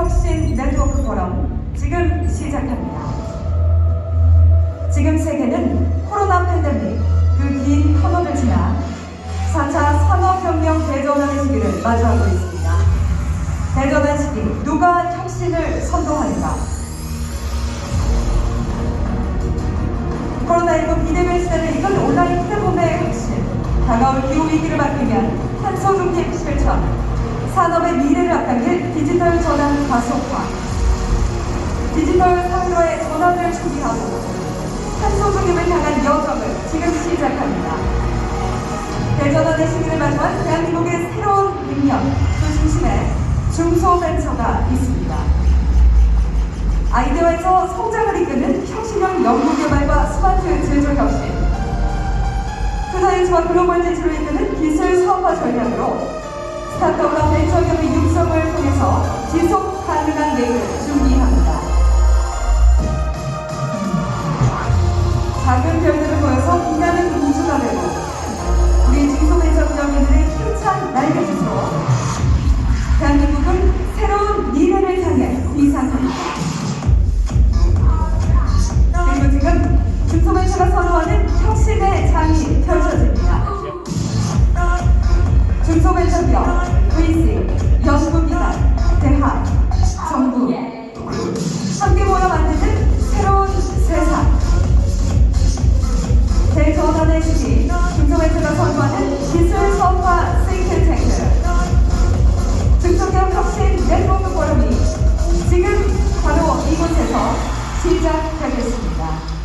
혁신 네트워크 포럼 지금 시작합니다. 지금 세계는 코로나 팬데믹 그 긴 터널을 지나 4차 산업혁명 대전환의 시기를 맞이하고 있습니다. 대전환 시기 누가 혁신을 선도하는가? 코로나19 비대면 시대를 이은 온라인 플랫폼의 혁신, 다가올 기후 위기를 막으면 탄소 중립 실천, 산업의 미래를 앞당길 디지털 전환 가속화, 디지털 사회로의 전환을 준비하고 탄소 중립을 향한 여정을 지금 시작합니다. 대전환의 시기를 마주한 대한민국의 새로운 능력, 그 중심에 중소벤처가 있습니다. 아이디어에서 성장을 이끄는 혁신형 연구개발과 스마트 제조 혁신, 투자인수와 글로벌 진출을 이끄는 기술 사업화 전략으로 스타트업과 벤처기업의 육성을 근소매 협력, 의식, 연구기관, 대학, 정부 함께 모여 만드는 새로운 세상. 대전환의 시기, 금소매트가 선도하는 기술 선화 싱크탱크 중소기업 혁신 네트워크 포럼이 지금 바로 이곳에서 시작하겠습니다.